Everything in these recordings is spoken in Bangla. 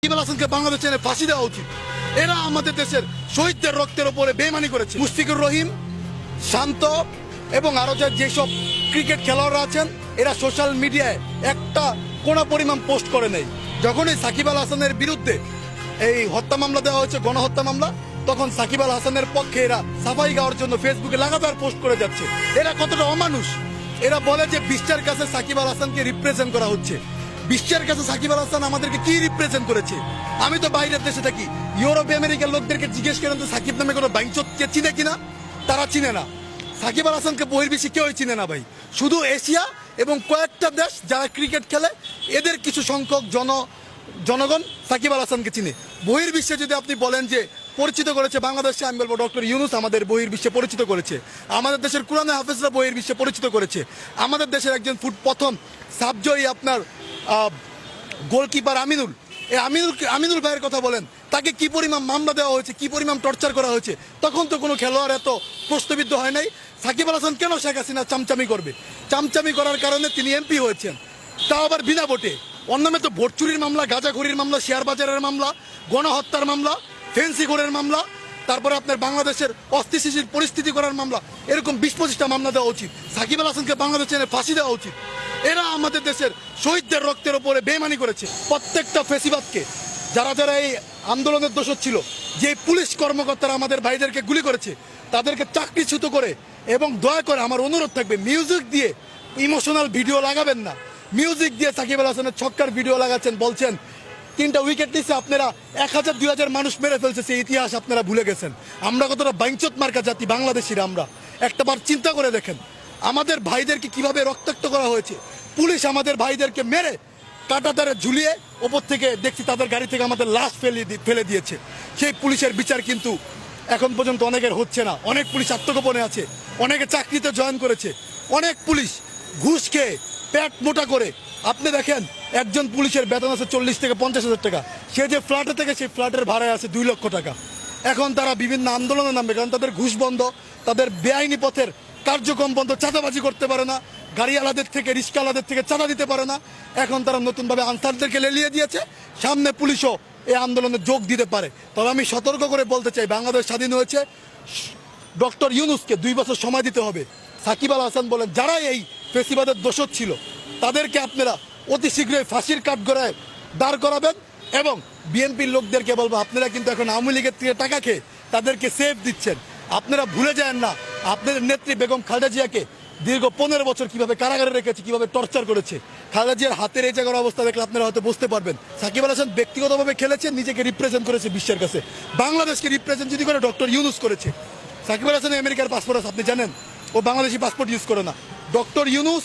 সাকিব আল হাসানকে বাংলাদেশ এনে ফাঁসি দেওয়া উচিত। এরা আমাদের দেশের শহীদদের রক্তের ওপরে বেমানি করেছে। মুস্তিকুর রহিম শান্ত এবং আরও যেসব ক্রিকেট খেলোয়াড়রা আছেন, এরা সোশ্যাল মিডিয়ায় একটা কোনা পরিমাণ পোস্ট করে নেই। যখনই সাকিব আল হাসানের বিরুদ্ধে এই হত্যা মামলা দেওয়া হয়েছে, গণহত্যা মামলা, তখন সাকিব আল হাসানের পক্ষে এরা সাফাই গাওয়ার জন্য ফেসবুকে লাগাতার পোস্ট করে যাচ্ছে। এরা কতটা অমানুষ? এরা বলে যে বিশ্বের কাছে সাকিব আল হাসানকে রিপ্রেজেন্ট করা হচ্ছে। বিশ্বের কাছে সাকিব আল হাসান আমাদেরকে কি রিপ্রেজেন্ট করেছে? আমি তো বাইরের দেশে থাকি। ইউরোপ আমেরিকার লোকদেরকে জিজ্ঞেস করেন তো সাকিব নামে কোনো বাইঞ্চকে চিনে কিনা? তারা চিনে না। সাকিব আল হাসানকে বহির্বিশ্বে কেউই চিনে না ভাই। শুধু এশিয়া এবং কয়েকটা দেশ যারা ক্রিকেট খেলে, এদের কিছু সংখ্যক জন, জনগণ সাকিব আল হাসানকে চিনে। বহির্বিশ্বে যদি আপনি বলেন যে, পরিচিত করেছে বাংলাদেশে, আমি বলব ডক্টর ইউনুস আমাদের বহির্বিশ্বে পরিচিত করেছে। আমাদের দেশের কোরআনে হাফেজরা বহির্বিশ্বে পরিচিত করেছে। আমাদের দেশের একজন ফুট, প্রথম সাবজয়ী আপনার গোলকিপার আমিনুল। এই আমিনুল আমিনুল ভাইয়ের কথা বলেন, তাকে কি পরিমাণ মামলা দেওয়া হয়েছে, কি পরিমাণ টর্চার করা হয়েছে, তখন তো কোনো খেলোয়াড় এত প্রশ্নবিদ্ধ হয় নাই। সাকিব আল হাসান কেন শেখ হাসিনা চামচামি করবে? চামচামি করার কারণে তিনি এমপি হয়েছেন। তাও আবার বিনা ভোটে। অন্যমে তো ভোট চুরির মামলা গাঁজাখড়ির মামলা, শেয়ার বাজারের মামলা, গণহত্যার মামলা, ফেন্সি ঘোরের মামলা, তারপরে আপনার বাংলাদেশের অস্থিতিশীল পরিস্থিতি করার মামলা, এরকম বিশ পঁচিশটা মামলা দেওয়া উচিত। সাকিব আল হাসানকে বাংলাদেশে ফাঁসি দেওয়া উচিত। এরা আমাদের দেশের শহীদদের রক্তের ওপরে বেমানি করেছে। প্রত্যেকটা ফেসিবাদকে, যারা যারা এই আন্দোলনের দোষ ছিল, যে পুলিশ কর্মকর্তারা আমাদের ভাইদেরকে গুলি করেছে, তাদেরকে চাকরিচ্যুত করে এবং দয়া করে আমার অনুরোধ থাকবে মিউজিক দিয়ে ইমোশনাল ভিডিও লাগাবেন না। মিউজিক দিয়ে সাকিব আল হাসানের ছক্কার ভিডিও লাগাচ্ছেন, বলছেন, তিনটা উইকেট নিচ্ছে আপনারা এক হাজার, দুই হাজার মানুষ মেরে ফেলছে, সেই ইতিহাস আপনারা ভুলে গেছেন। আমরা কতটা বাইঞ্চত মার্কা জাতি, বাংলাদেশিরা আমরা। একটাবার চিন্তা করে দেখেন আমাদের ভাইদেরকে কীভাবে রক্তাক্ত করা হয়েছে? পুলিশ আমাদের ভাইদেরকে মেরে কাটাতারে ঝুলিয়ে ওপর থেকে দেখছি তাদের গাড়ি থেকে আমাদের লাশ ফেলে ফেলে দিয়েছে। সেই পুলিশের বিচার কিন্তু এখন পর্যন্ত অনেকের হচ্ছে না। অনেক পুলিশ আত্মগোপনে আছে, অনেকে চাকরিতে জয়েন করেছে। অনেক পুলিশ ঘুষ খেয়ে পেট মোটা করে। আপনি দেখেন, একজন পুলিশের বেতন আছে চল্লিশ থেকে পঞ্চাশ হাজার টাকা। সে যে ফ্ল্যাটে থেকে সেই ফ্ল্যাটের ভাড়ায় আছে দুই লক্ষ টাকা। এখন তারা বিভিন্ন আন্দোলনে নামবে, কারণ তাদের ঘুষ বন্ধ, তাদের বেআইনি পথের কার্যক্রম বন্ধ, চাঁদাবাজি করতে পারে না, গাড়িওয়ালাদের থেকে, রিক্সাওয়ালাদের থেকে চাঁদা দিতে পারে না। এখন তারা নতুনভাবে আনসারদেরকে লেলিয়ে দিয়েছে। সামনে পুলিশও এই আন্দোলনে যোগ দিতে পারে। তবে আমি সতর্ক করে বলতে চাই, বাংলাদেশ স্বাধীন হয়েছে। ডক্টর ইউনুসকে দুই বছর সময় দিতে হবে। সাকিব আল হাসান বলেন যারা এই ফেসিবাদের দোষক ছিল, তাদেরকে আপনারা অতি শীঘ্রই ফাঁসির কাঠ গড়ায় দাঁড় করাবেন এবং বিএনপির লোকদেরকে বলব, আপনারা কিন্তু এখন আওয়ামী লীগের থেকে টাকা খেয়ে তাদেরকে সেফ দিচ্ছেন। আপনারা ভুলে যান না আপনাদের নেত্রী বেগম খালেদা জিয়াকে দীর্ঘ পনেরো বছর কীভাবে কারাগারে রেখেছে, কীভাবে টর্চার করেছে, খালেদা জিয়ার হাতের এই জায়গার অবস্থা দেখলে আপনারা হয়তো বুঝতে পারবেন। সাকিব আল হাসান ব্যক্তিগতভাবে খেলেছে, নিজেকে রিপ্রেজেন্ট করেছে বিশ্বের কাছে। বাংলাদেশকে রিপ্রেজেন্ট যদি করে ডক্টর ইউনুস করেছে। সাকিব আল হাসান আমেরিকার পাসপোর্ট আছে, আপনি জানেন, ও বাংলাদেশি পাসপোর্ট ইউজ করে না। ডক্টর ইউনুস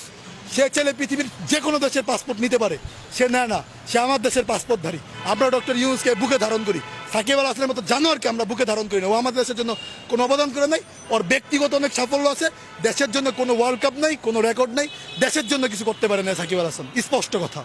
সে ছেলে পৃথিবীর যে কোনো দেশের পাসপোর্ট নিতে পারে। সে নেয় না, সে আমার দেশের পাসপোর্টধারী আমরা ডক্টর ইউনুসকে বুকে ধারণ করি। সাকিব আল হাসানের মতো জানোয়ারকে আমরা বুকে ধারণ করি না। ও আমাদের দেশের জন্য কোনো অবদান করে নাই। ওর ব্যক্তিগত অনেক সাফল্য আছে। দেশের জন্য কোনো ওয়ার্ল্ড কাপ নাই, কোনো রেকর্ড নাই। দেশের জন্য কিছু করতে পারে না সাকিব আল হাসান। স্পষ্ট কথা।